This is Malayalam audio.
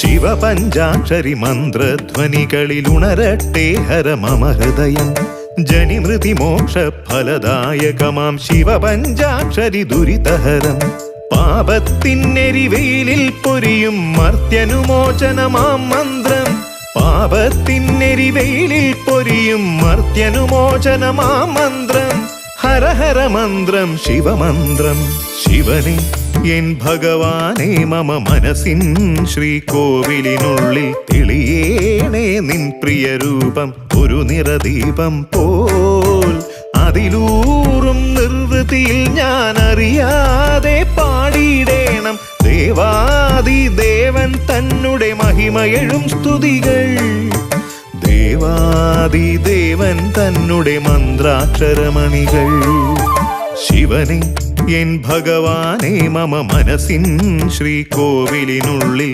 ശിവപഞ്ചാക്ഷരി മന്ത്രധ്വനികളിൽ ഉണരട്ടെ ഹരമമ ഹൃദയം ജനിമൃതി മോക്ഷ ഫലദായകമാം ശിവപഞ്ചാക്ഷരി ദുരിതഹരം. പാപത്തിനെരിവെയിലിൽ പൊരിയും മർത്യനുമോചനമാം മന്ത്രം. പാപത്തിനെരിവെയിലിൽ പൊരിയും മർത്യനുമോചനമാം മന്ത്രം. ഹര ഹര മന്ത്രം ശിവമന്ത്രം. ശിവനെ എൻ ഭഗവാനെ മമ മനസ്സിൻ ശ്രീകോവിലിനുള്ളിൽ തെളിയേണേ നിൻ പ്രിയ രൂപം ഒരു നിറദീപം പോൽ. അതിലൂറും നിർവൃതിയിൽ ഞാൻ അറിയാതെ പാടിയിടേണം. ദേവാദി ദേവൻ തന്നുടെ മഹിമയഴും സ്തുതികൾ. ദേവാദി ദേവൻ തന്നുടെ മന്ത്രാക്ഷരമണികൾ. ശിവനെ എൻ ഭഗവാനെ മമ മനസ്സിൻ ശ്രീകോവിലിനുള്ളിൽ